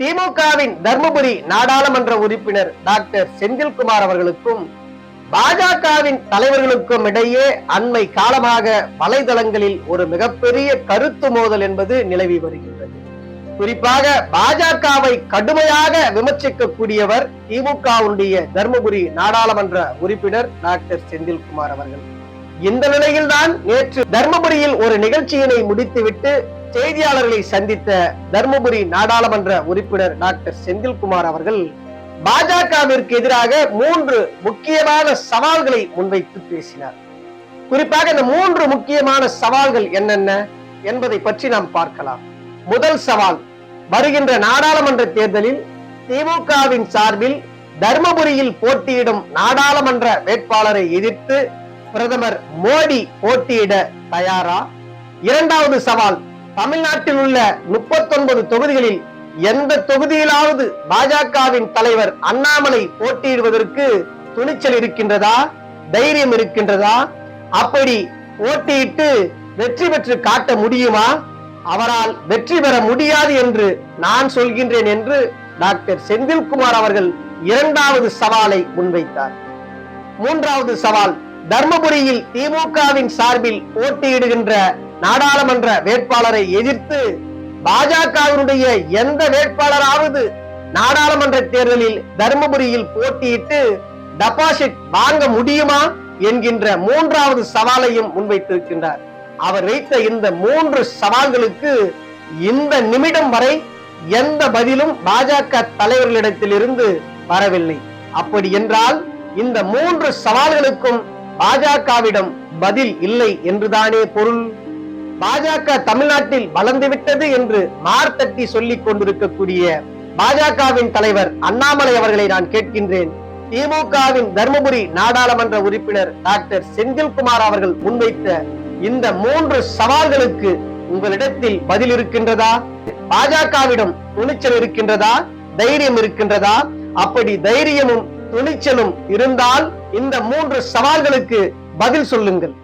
திமுகவின் தர்மபுரி நாடாளுமன்ற உறுப்பினர் டாக்டர் செந்தில்குமார் அவர்களுக்கும் பாஜகவின் தலைவர்களுக்கும் இடையே அண்மை காலமாக வலைதளங்களில் ஒரு மிகப்பெரிய கருத்து மோதல் என்பது நிலவி வருகின்றது. குறிப்பாக பாஜகவை கடுமையாக விமர்சிக்கக்கூடியவர் திமுகவுடைய தர்மபுரி நாடாளுமன்ற உறுப்பினர் டாக்டர் செந்தில்குமார் அவர்கள். இந்த நிலையில்தான் நேற்று தர்மபுரியில் ஒரு நிகழ்ச்சியினை முடித்துவிட்டு செய்தியாளர்களை சந்தித்த தர்மபுரி நாடாளுமன்ற உறுப்பினர் டாக்டர் செந்தில்குமார் அவர்கள் பாஜகவிற்கு எதிராக மூன்று முக்கியமான சவால்களை முன்வைத்து பேசினார். குறிப்பாக இந்த மூன்று முக்கியமான சவால்கள் என்னென்ன என்பதை பற்றி நாம் பார்க்கலாம். முதல் சவால் வருகின்ற நாடாளுமன்ற தேர்தலில் திமுகவின் சார்பில் தர்மபுரியில் போட்டியிடும் நாடாளுமன்ற வேட்பாளரை எதிர்த்து பிரதமர் மோடி போட்டியிட தயாரா? இரண்டாவது சவால் தமிழ்நாட்டில் உள்ள முப்பத்தொன்பது தொகுதிகளில் எந்த தொகுதியிலாவது பாஜகவின் தலைவர் அண்ணாமலை போட்டியிடுவதற்கு துணிச்சல் இருக்கின்றதா? தைரியம் இருக்கின்றதா? அப்படி போட்டியிட்டு வெற்றி பெற்று காட்ட முடியுமா? அவரால் வெற்றி பெற முடியாது என்று நான் சொல்கின்றேன் என்று டாக்டர் செந்தில்குமார் அவர்கள் இரண்டாவது சவாலை முன்வைத்தார். மூன்றாவது சவால் தர்மபுரியில் திமுகவின் சார்பில் போட்டியிடுகின்ற நாடாளுமன்ற வேட்பாளரை எதிர்த்து பாஜகவினுடைய எந்த வேட்பாளராவது நாடாளுமன்ற தேர்தலில் தருமபுரியில் போட்டியிட்டு டெபாசிட் வாங்க முடியுமா என்கின்ற மூன்றாவது சவாலையும் முன்வைத்திருக்கின்றார். அவர் வைத்த இந்த மூன்று சவால்களுக்கு இந்த நிமிடம் வரை எந்த பதிலும் பாஜக தலைவர்களிடத்திலிருந்து வரவில்லை. அப்படி என்றால் இந்த மூன்று சவால்களுக்கும் பாஜகவிடம் பதில் இல்லை என்றுதானே பொருள்? பாஜக தமிழ்நாட்டில் வளர்ந்துவிட்டது என்று மார்த்தட்டி சொல்லிக் கொண்டிருக்கக்கூடிய பாஜகவின் தலைவர் அண்ணாமலை அவர்களை நான் கேட்கின்றேன். திமுகவின் தர்மபுரி நாடாளுமன்ற உறுப்பினர் டாக்டர் செந்தில்குமார் அவர்கள் முன்வைத்த இந்த மூன்று சவால்களுக்கு உங்களிடத்தில் பதில் இருக்கின்றதா? பாஜகவிடம் துணிச்சல் இருக்கின்றதா? தைரியம் இருக்கின்றதா? அப்படி தைரியமும் துணிச்சலும் இருந்தால் இந்த மூன்று சவால்களுக்கு பதில் சொல்லுங்கள்.